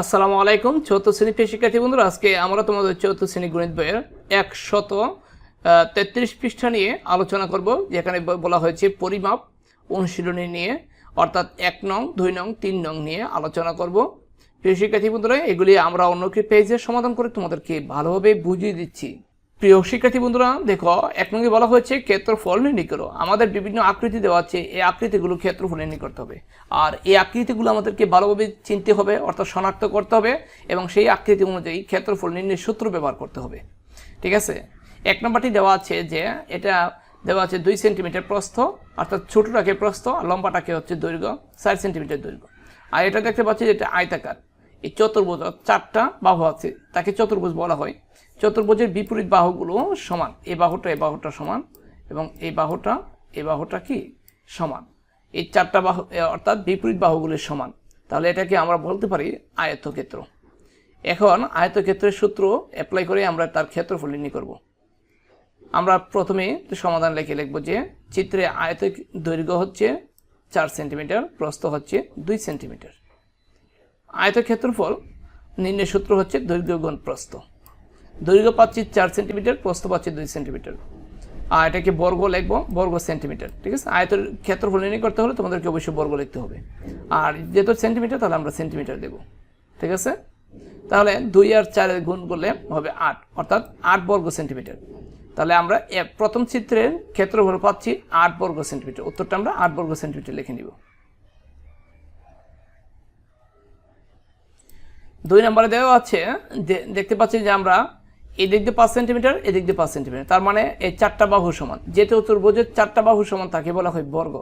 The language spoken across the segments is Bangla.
আসসালামু আলাইকুম চৌথ শ্রেণি প্রিয় শিক্ষার্থী বন্ধুরা, আজকে আমরা তোমাদের চৌথ শ্রেণি গণিত বইয়ের একশত তেত্রিশ পৃষ্ঠা নিয়ে আলোচনা করব, যেখানে বলা হয়েছে পরিমাপ, অনুশীলনী নিয়ে, অর্থাৎ এক নং, দুই নং, তিন নং নিয়ে আলোচনা করব। প্রিয় শিক্ষার্থী বন্ধুরা, এগুলি আমরা অন্য একটি পেজে সমাধান করে তোমাদেরকে ভালোভাবে বুঝিয়ে দিচ্ছি। প্রিয় শিক্ষার্থী বন্ধুরা, দেখো, এক নঙ্গে বলা হয়েছে ক্ষেত্রফল নির্ণয় করো। আমাদের বিভিন্ন আকৃতি দেওয়া আছে, এই আকৃতিগুলো ক্ষেত্রফল নির্ণয় করতে হবে। আর এই আকৃতিগুলো আমাদেরকে ভালোভাবে চিনতে হবে, অর্থাৎ শনাক্ত করতে হবে, এবং সেই আকৃতি অনুযায়ী ক্ষেত্রফল নির্ণয়ের সূত্র ব্যবহার করতে হবে। ঠিক আছে? এক নম্বরটি দেওয়া আছে যে, এটা দেওয়া আছে দুই সেন্টিমিটার প্রস্থ, অর্থাৎ ছোটোটাকে প্রস্থ আর লম্বাটাকে হচ্ছে দৈর্ঘ্য, চার সেন্টিমিটার দৈর্ঘ্য। আর এটা দেখতে পাচ্ছি যে এটা আয়তাকার। এই চতুর্ভুজ চারটা বাহু আছে, তাকে চতুর্ভুজ বলা হয়। চতুর্ভুজের বিপরীত বাহুগুলো সমান। এই বাহুটা এই বাহুটা সমান এবং এই বাহুটা এই বাহুটা কি? সমান। এই চারটা বাহু অর্থাৎ বিপরীত বাহুগুলি সমান। তাহলে এটাকে আমরা বলতে পারি আয়তক্ষেত্র। এখন আয়তক্ষেত্রের সূত্র অ্যাপ্লাই করে আমরা তার ক্ষেত্রফল নির্ণয় করব। আমরা প্রথমে সমাধান লিখে লিখব যে চিত্রে আয়ত দৈর্ঘ্য হচ্ছে চার সেন্টিমিটার, প্রস্থ হচ্ছে দুই সেন্টিমিটার। আয়তক্ষেত্রফল, নির্ণয় সূত্র হচ্ছে দৈর্ঘ্য গুণ প্রস্থ। দৈর্ঘ্য পাচ্ছি চার সেন্টিমিটার প্রস্থ পাচ্ছি দুই সেন্টিমিটার। আর এটাকে বর্গ লিখব, বর্গ সেন্টিমিটার, ঠিক আছে? আয়তের ক্ষেত্রফল নির্ণয় করতে হলে তোমাদেরকে অবশ্যই বর্গ লিখতে হবে। আর যেহেতু সেন্টিমিটার, তাহলে আমরা সেন্টিমিটার দেবো, ঠিক আছে? তাহলে দুই আর চারের গুণ করলে হবে আট, অর্থাৎ আট বর্গ সেন্টিমিটার। তাহলে আমরা প্রথম চিত্রের ক্ষেত্রফল পাচ্ছি আট বর্গ সেন্টিমিটার। উত্তরটা আমরা আট বর্গ সেন্টিমিটার লিখে নিব। দুই নম্বরে দেওয়া আছে দেখতে পাচ্ছি যে আমরা এই দিক দিয়ে পাঁচ সেন্টিমিটার, এদিক দিয়ে পাঁচ সেন্টিমিটার। তার মানে এই চারটা বাহু সমান। যে চতুর্ভুজের চারটা বাহু সমান, তাকে বলা হয় বর্গ।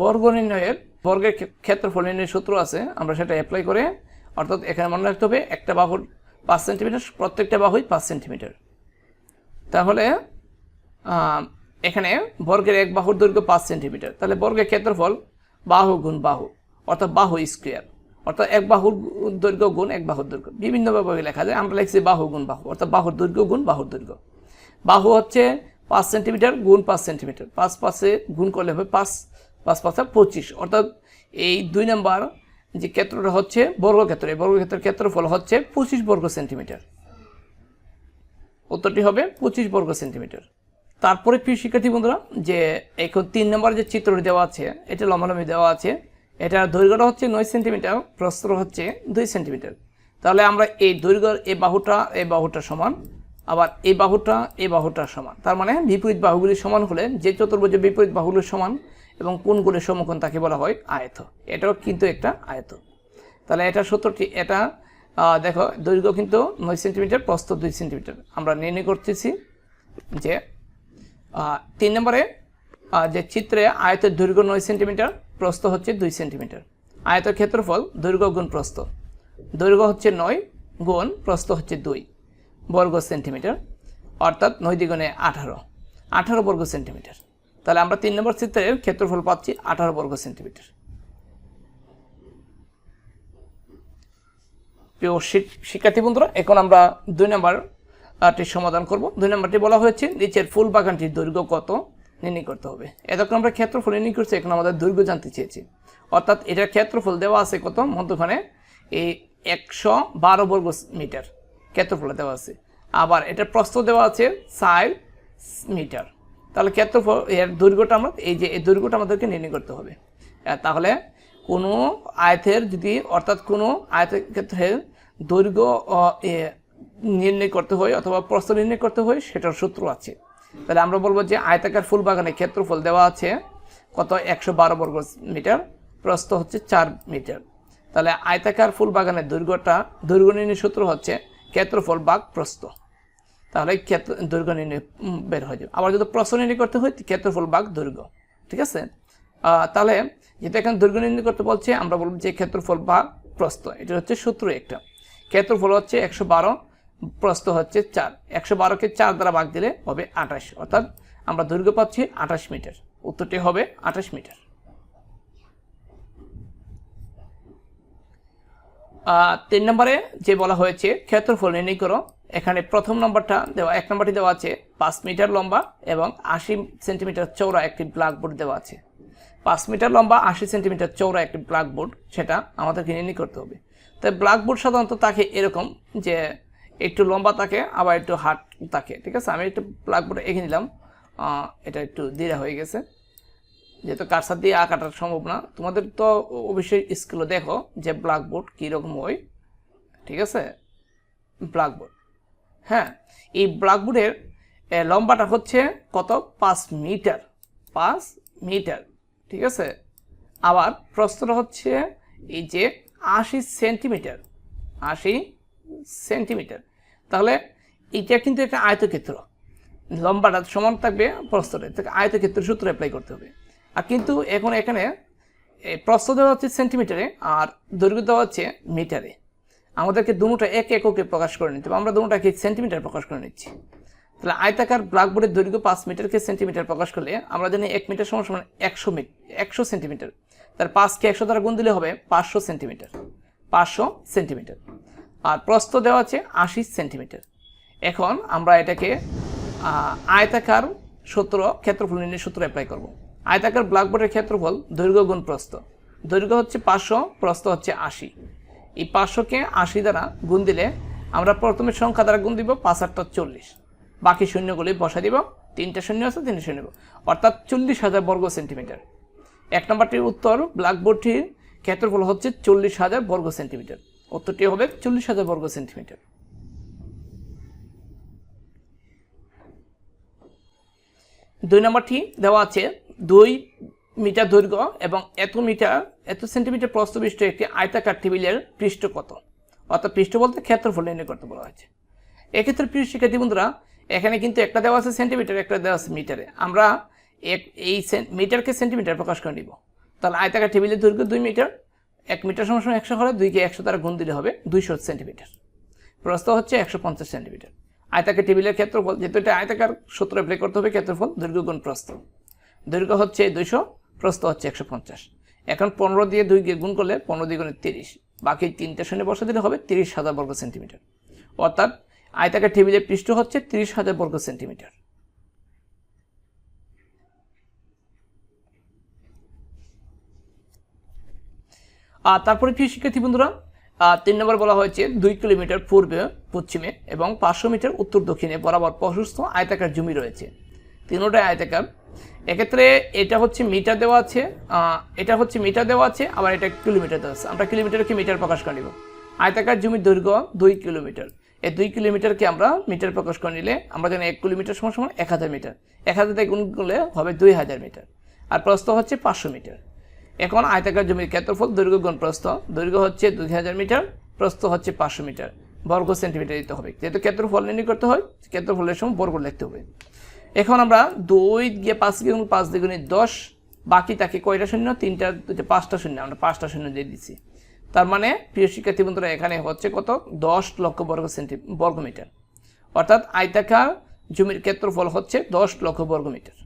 বর্গ নির্ণয়ের, বর্গের ক্ষেত্রফল নির্ণয়ের সূত্র আছে, আমরা সেটা অ্যাপ্লাই করে, অর্থাৎ এখানে মনে রাখতে হবে, একটা বাহুর পাঁচ সেন্টিমিটার, প্রত্যেকটা বাহুই পাঁচ সেন্টিমিটার। তাহলে এখানে বর্গের এক বাহুর দৈর্ঘ্য পাঁচ সেন্টিমিটার। তাহলে বর্গের ক্ষেত্রফল বাহু গুণ বাহু, অর্থাৎ বাহু স্কোয়ার অর্থাৎ এক বাহুর দৈর্ঘ্য গুণ এক বাহুর দৈর্ঘ্য। বিভিন্নভাবে লেখা যায়, আমরা লিখছি বাহু গুণ বাহু। অর্থাৎ বাহুর দৈর্ঘ্য গুণ বাহুর দৈর্ঘ্য। বাহু হচ্ছে পাঁচ সেন্টিমিটার গুণ পাঁচ সেন্টিমিটার। পাঁচ পাঁচে গুণ করলে হবে পাঁচ পাঁচ পাঁচে পঁচিশ। অর্থাৎ এই দুই নাম্বার যে ক্ষেত্রটা হচ্ছে বর্গক্ষেত্র। এই বর্গক্ষেত্রের ক্ষেত্রফল হচ্ছে পঁচিশ বর্গ সেন্টিমিটার। উত্তরটি হবে পঁচিশ বর্গ সেন্টিমিটার। তারপরে প্রিয় শিক্ষার্থী বন্ধুরা, যে এখন তিন নম্বর যে চিত্রটি দেওয়া আছে, এটা লম্বালম্বি দেওয়া আছে এটার দৈর্ঘ্যটা হচ্ছে নয় সেন্টিমিটার প্রস্থ হচ্ছে দুই সেন্টিমিটার। তাহলে আমরা এই দৈর্ঘ্যর এই বাহুটা এই বাহুটা সমান, আবার এই বাহুটা এই বাহুটা সমান। তার মানে বিপরীত বাহুগুলি সমান হলে যে চতুর্ভুজের বিপরীত বাহুগুলি সমান এবং কোনগুলির সমকোণ তাকে বলা হয় আয়ত। এটাও কিন্তু একটা আয়ত। তাহলে এটা সূত্রটি, এটা দেখো, দৈর্ঘ্য কিন্তু নয় সেন্টিমিটার প্রস্থ দুই সেন্টিমিটার। আমরা নির্ণয় করতেছি যে তিন নম্বরে যে চিত্রে আয়তের দৈর্ঘ্য নয় সেন্টিমিটার প্রস্থ হচ্ছে দুই সেন্টিমিটার। আয়তের ক্ষেত্রফল দৈর্ঘ্য গুণ প্রস্থ। দৈর্ঘ্য হচ্ছে নয় গুণ প্রস্থ হচ্ছে দুই বর্গ সেন্টিমিটার, অর্থাৎ নয় দ্বিগুণে আঠারো। আঠারো বর্গ সেন্টিমিটার। তাহলে আমরা তিন নম্বর চিত্রের ক্ষেত্রফল পাচ্ছি আঠারো বর্গ সেন্টিমিটার। প্রিয় শিক- শিক্ষার্থী বন্ধুরা, এখন আমরা দুই নাম্বারটির সমাধান করব। দুই নম্বরটি বলা হয়েছে, নিচের ফুল বাগানটির দৈর্ঘ্য কত? নির্ণয় করতে হবে। এতক্ষণ আমরা ক্ষেত্রফল নির্ণয় করছি, এখন আমাদের দৈর্ঘ্য জানতে চেয়েছি। অর্থাৎ এটার ক্ষেত্রফল দেওয়া আছে কত? মধ্যখানে এই একশো বারো বর্গ মিটার ক্ষেত্রফল দেওয়া আছে। আবার এটার প্রস্থ দেওয়া আছে চার মিটার। তাহলে ক্ষেত্রফল, এর দৈর্ঘ্যটা আমরা, এই যে, এই দৈর্ঘ্যটা আমাদেরকে নির্ণয় করতে হবে। তাহলে কোনো আয়তের যদি, অর্থাৎ কোনো আয়তের ক্ষেত্রে দৈর্ঘ্য নির্ণয় করতে হয় অথবা প্রস্থ নির্ণয় করতে হয়, সেটার সূত্র আছে। তাহলে আমরা বলব যে আয়তাকার ফুল বাগানে ক্ষেত্রফল দেওয়া আছে কত? একশো বারো বর্গ মিটার, প্রস্থ হচ্ছে চার মিটার। তাহলে আয়তাকার ফুল বাগানের দৈর্ঘ্যটা দৈর্ঘ্য সূত্র হচ্ছে ক্ষেত্রফল বাঘ প্রস্থ। তাহলে ক্ষেত্র দৈর্ঘ্য বের হয়ে যাবে। আবার যদি প্রস্থ নির্ণয় করতে হয়, ক্ষেত্রফল বাঘ দৈর্ঘ্য। ঠিক আছে? তাহলে যেটা এখন দৈর্ঘ্য নির্ণয় করতে বলছে, আমরা বলব যে ক্ষেত্রফল বা প্রস্থ। এটা হচ্ছে সূত্র একটা। ক্ষেত্রফল হচ্ছে একশো বারো প্রস্থ হচ্ছে চার। একশো বারোকে চার দ্বারা ভাগ দিলে হবে আঠাশ। অর্থাৎ আমরা দৈর্ঘ্য পাচ্ছি আঠাশ মিটার। উত্তরটি হবে আঠাশ মিটার। তিন নম্বরে যে বলা হয়েছে, ক্ষেত্রফল নির্ণয় করো। এখানে প্রথম নম্বরটা দেওয়া, এক নম্বরটি দেওয়া আছে, পাঁচ মিটার লম্বা এবং আশি সেন্টিমিটার চৌড়া একটি ব্ল্যাকবোর্ড দেওয়া আছে। পাঁচ মিটার লম্বা, আশি সেন্টিমিটার চৌড়া একটি ব্ল্যাকবোর্ড, সেটা আমাদেরকে নির্ণয় করতে হবে। তাই ব্ল্যাকবোর্ড সাধারণত থাকে এরকম যে একটু লম্বা থাকে আবার একটু হাট থাকে ঠিক আছে? আমি একটু ব্ল্যাকবোর্ড এঁকে নিলাম। এটা একটু দীরা হয়ে গেছে। যেহেতু কারসার দিয়ে আঁকাটা সম্ভব না, তোমাদের তো অবশ্যই স্কুলে দেখো যে ব্ল্যাকবোর্ড কীরকম হয় ঠিক আছে? ব্ল্যাকবোর্ড হ্যাঁ এই ব্ল্যাকবোর্ডের লম্বাটা হচ্ছে কত? পাঁচ মিটার পাঁচ মিটার, ঠিক আছে? আবার প্রস্তটা হচ্ছে এই যে আশি সেন্টিমিটার আশি সেন্টিমিটার। তাহলে এটা কিন্তু একটা আয়তক্ষেত্র। লম্বাটা সমান থাকবে প্রস্তরে থেকে আয়তক্ষেত্র সূত্র অ্যাপ্লাই করতে হবে। আর কিন্তু এখন এখানে প্রস্থ দেওয়া হচ্ছে সেন্টিমিটারে আর দৈর্ঘ্য দেওয়া হচ্ছে মিটারে আমাদেরকে দুটোটা এক এককে প্রকাশ করে নিতে হবে। আমরা দুটোটাকে সেন্টিমিটার প্রকাশ করে নিচ্ছি। তাহলে আয়তাকার ব্ল্যাকবোর্ডের দৈর্ঘ্য পাঁচ মিটারকে সেন্টিমিটার প্রকাশ করলে আমরা জানি এক মিটার সমান সমান একশো মিট একশো সেন্টিমিটার তার পাঁচকে একশো দ্বারা গুণ দিলে হবে পাঁচশো সেন্টিমিটার পাঁচশো সেন্টিমিটার আর প্রস্থ দেওয়া আছে আশি সেন্টিমিটার। এখন আমরা এটাকে আয়তাকার সূত্র, ক্ষেত্রফল নির্ণয় সূত্র অ্যাপ্লাই করব। আয়তাকার ব্ল্যাকবোর্ডের ক্ষেত্রফল দৈর্ঘ্য গুণ প্রস্থ। দৈর্ঘ্য হচ্ছে পাঁচশো, প্রস্থ হচ্ছে আশি। এই পাঁচশোকে আশি দ্বারা গুণ দিলে আমরা প্রথমে সংখ্যা দ্বারা গুণ দিব পাঁচ আটটা চল্লিশ। বাকি শূন্যগুলি বসা দিব, তিনটা শূন্য আছে, তিনটে শূন্য অর্থাৎ চল্লিশ হাজার বর্গ সেন্টিমিটার। এক নম্বরটির উত্তর ব্ল্যাকবোর্ডটির ক্ষেত্রফল হচ্ছে চল্লিশ হাজার বর্গ সেন্টিমিটার। উত্তরটি হবে চল্লিশ হাজার বর্গ সেন্টিমিটার। দুই নম্বরটি দেওয়া আছে দুই মিটার দৈর্ঘ্য এবং এত মিটার, এত সেন্টিমিটার প্রস্থবিষ্ট একটি আয়তাকার টেবিলের পৃষ্ঠ কত? অর্থাৎ পৃষ্ঠ বলতে ক্ষেত্রফল নির্ণয় করতে বলা হয়েছে। এক্ষেত্রে প্রিয় শিক্ষার্থী বন্ধুরা, এখানে কিন্তু একটা দেওয়া আছে সেন্টিমিটার, একটা দেওয়া আছে মিটারে। আমরা এক এই মিটারকে সেন্টিমিটার প্রকাশ করে নিব। তাহলে আয়তাকার টেবিলের দৈর্ঘ্য দুই মিটার এক মিটার সমান সমান একশো হলে দুইকে একশো দ্বারা গুণ দিলে হবে দুইশো সেন্টিমিটার। প্রস্থ হচ্ছে একশো পঞ্চাশ সেন্টিমিটার। আয়তাকে টেবিলের ক্ষেত্রফল, যেহেতু এটা আয়তাকার সূত্র অ্যাপ্লাই করতে হবে, ক্ষেত্রফল দৈর্ঘ্য গুণ প্রস্থ। দৈর্ঘ্য হচ্ছে দুইশো, প্রস্থ হচ্ছে একশো পঞ্চাশ। এখন পনেরো দিয়ে দুইকে গুণ করলে পনেরো দিয়ে গুণে তিরিশ। বাকি তিনটে শূন্য বসে দিলে হবে তিরিশ হাজার বর্গ সেন্টিমিটার। অর্থাৎ আয়তাকার টেবিলের পৃষ্ঠ হচ্ছে তিরিশ হাজার বর্গ সেন্টিমিটার। তারপরে প্রিয় শিক্ষার্থী বন্ধুরা তিন নম্বর বলা হয়েছে, দুই কিলোমিটার পূর্বে, পশ্চিমে এবং পাঁচশো মিটার উত্তর দক্ষিণে বরাবর প্রশস্ত আয়তাকার জমি রয়েছে। তিনোটাই আয়তাকার। এক্ষেত্রে এটা হচ্ছে মিটার দেওয়া আছে এটা হচ্ছে মিটার দেওয়া আছে, আবার এটা কিলোমিটার দেওয়া আছে। আমরা কিলোমিটারকে মিটার প্রকাশ করে নিব। আয়তাকার জমির দৈর্ঘ্য দুই কিলোমিটার। এই দুই কিলোমিটারকে আমরা মিটার প্রকাশ করে নিলে আমরা জানি এক কিলোমিটার সমান সমান এক হাজার মিটার। এক হাজার থেকে গুণ করলে হবে দুই হাজার মিটার। আর প্রস্থ হচ্ছে পাঁচশো মিটার। এখন আয়তাকার জমির ক্ষেত্রফল দৈর্ঘ্য গুণ প্রস্থ দৈর্ঘ্য হচ্ছে দুই হাজার মিটার, প্রস্থ হচ্ছে পাঁচশো মিটার। বর্গ সেন্টিমিটার দিতে হবে। যেহেতু ক্ষেত্রফল নির্ণয় করতে হয়, ক্ষেত্রফলের সময় বর্গ লিখতে হবে। এখন আমরা দুই গিয়ে পাঁচ গুণ পাঁচ দ্বিগুণে দশ, বাকি তাকে কয়টা শূন্য? তিনটা, দুইটা, পাঁচটা শূন্য। আমরা পাঁচটা শূন্য দিয়ে দিচ্ছি। তার মানে প্রিয় শিক্ষার্থী বন্ধুরা, এখানে হচ্ছে কত? দশ লক্ষ বর্গ সেন্টি বর্গমিটার অর্থাৎ আয়তাকার জমির ক্ষেত্রফল হচ্ছে দশ লক্ষ বর্গমিটার